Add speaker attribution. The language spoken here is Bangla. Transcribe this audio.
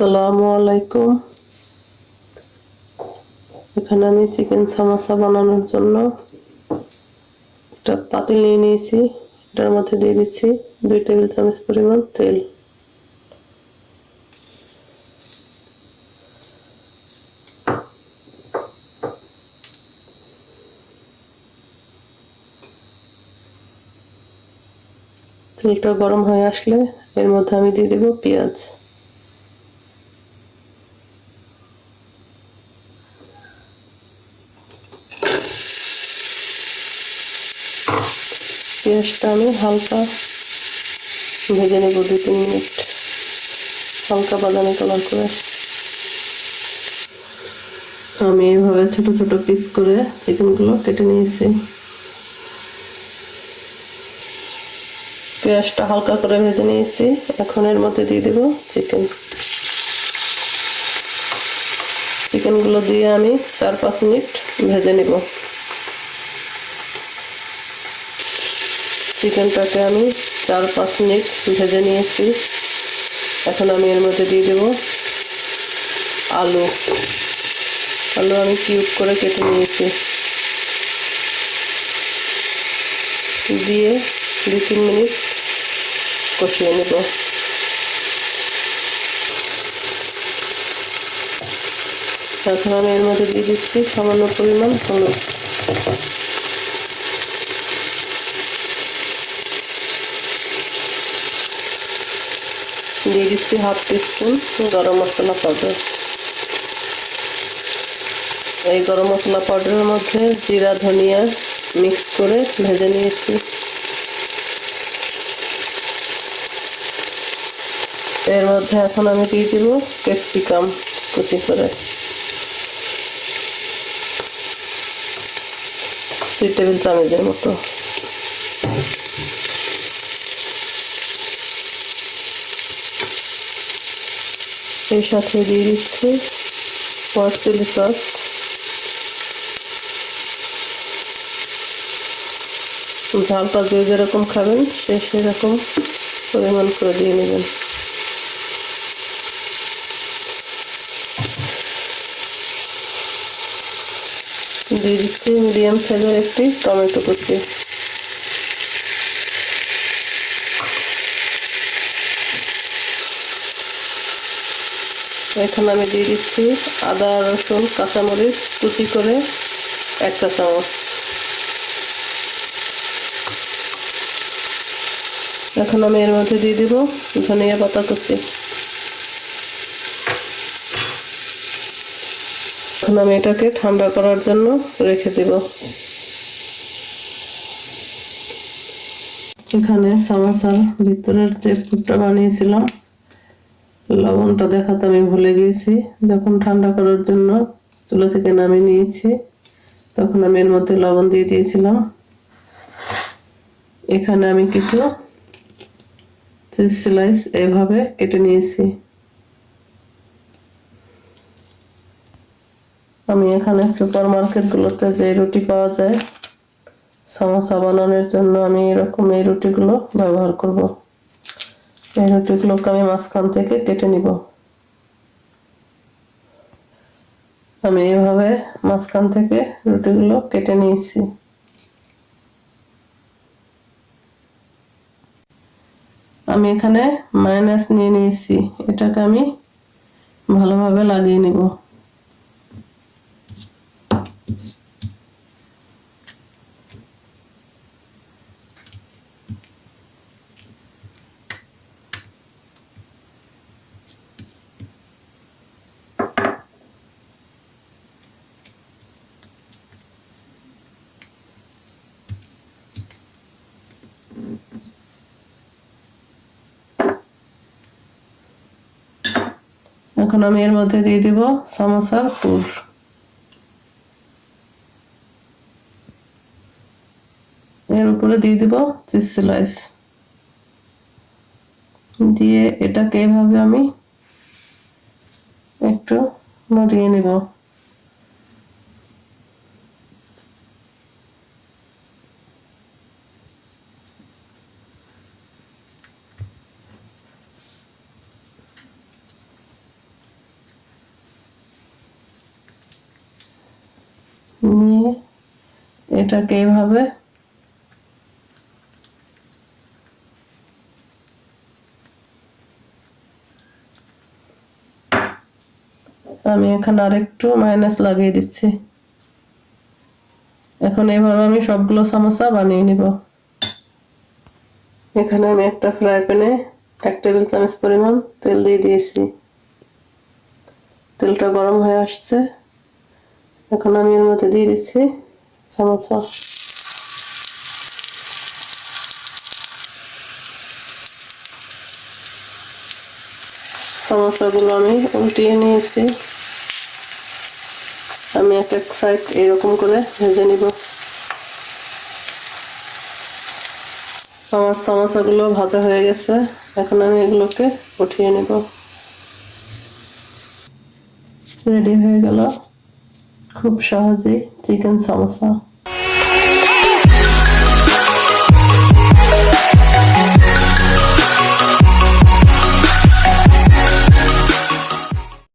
Speaker 1: আসসালামু আলাইকুম। এখানে আমি চিকেন সামোসা বানানোর জন্য একটা পাতিল নিয়ে নিয়েছি। এটার মধ্যে দিয়ে দিচ্ছি দুই টেবিল চামচ পরিমাণ তেল। তেলটা গরম হয়ে আসলে এর মধ্যে আমি দিয়ে দেবো পেঁয়াজ। পেঁয়াজটা আমি হালকা ভেজে নেব দু তিন মিনিট। হালকা বাদামি কালার করে। আমি এইভাবে ছোট ছোট পিস করে চিকেনগুলো কেটে নিয়েছি। পেঁয়াজটা হালকা করে ভেজে নিয়েছি। এখন এর মধ্যে দিয়ে দেব চিকেন চিকেনগুলো দিয়ে আমি চার পাঁচ মিনিট ভেজে নেব। চিকেনটাকে আমি চার, পাঁচ মিনিট ভেজে নিয়েছি। এখন আমি এর মধ্যে দিয়ে দেব আলু। আলু আমি কিউব করে কেটে নিয়েছি। দিয়ে দু, তিন মিনিট কষিয়ে নেব। এখন আমি এর মধ্যে দিয়ে দিচ্ছি সামান্য পরিমাণ হলুদ। দিয়ে দিচ্ছি হাফ টিস্পুন গরম মশলা পাউডার এই গরম মশলা পাউডারের মধ্যে জিরা, ধনিয়া মিক্স করে ভেজে নিয়েছি। এর মধ্যে এখন আমি দিয়ে দিব ক্যাপসিকাম কুচি করে। দুই টেবিল চামচের মতো। এর সাথে দিয়ে দিচ্ছি হট চিলি সস। ঝালটা যে যেরকম খাবেন, সে সেরকম পরিমাণ করে দিয়ে নেবেন। দিয়ে দিচ্ছি মিডিয়াম সাইজের একটি টমেটো কুচি। এখন আমি দিয়ে দিচ্ছি আদা, রসুন, কাঁচামরিচ, কুচি করে একটা চামচ। এখন আমি এর মধ্যে দিয়ে দিব ধনিয়া পাতা কুচি। এখন আমি এটাকে ঠান্ডা করার জন্য রেখে দেব। এখানে সামোসার ভিতরের যে ফুটটা বানিয়েছিলাম লবণটা দেখাতে আমি ভুলে গিয়েছি। যখন ঠান্ডা করার জন্য চুলা থেকে নামিয়ে নিয়েছি, তখন আমি এর মধ্যে লবণ দিয়ে দিয়েছিলাম। এখানে আমি কিছু চিজ স্লাইস এভাবে কেটে নিয়েছি। আমি এখানে সুপার মার্কেটগুলোতে যে রুটি পাওয়া যায়, সমোসা বানানোর জন্য আমি এরকম এই রুটিগুলো ব্যবহার করব। এই রুটিগুলোকে আমি মাঝখান থেকে কেটে নিব। আমি এভাবে মাঝখান থেকে রুটিগুলো কেটে নিয়েছি। আমি এখানে মাইনাস নিয়ে নিয়েছি। এটাকে আমি ভালোভাবে লাগিয়ে নিব। এখন আমি এর মধ্যে দিয়ে দিব সমোসার পুর এর উপরে দিয়ে দিব চিজ স্লাইস দিয়ে এটাকে এভাবে আমি একটু নড়িয়ে নেব। এটাকে এইভাবে আমি এখানে আরেকটু মাইনাস লাগিয়ে দিচ্ছি। এখন এইভাবে আমি সবগুলো সমোসা বানিয়ে নিব। এখানে আমি একটা ফ্রাই প্যানে এক টেবিল চামচ পরিমাণ তেল দিয়ে দিয়েছি। তেলটা গরম হয়ে আসছে। এখন আমি এর মধ্যে দিয়ে দিচ্ছি সমোসা সমোসাগুলো আমি উল্টিয়ে নিয়েছি আমি এক এক সাইড এরকম করে ভেজে নিব। আমার সমোসাগুলো ভাজা হয়ে গেছে। এখন আমি এগুলোকে উঠিয়ে নেব। রেডি হয়ে গেল। খুব সহজে চিকেন সমোসা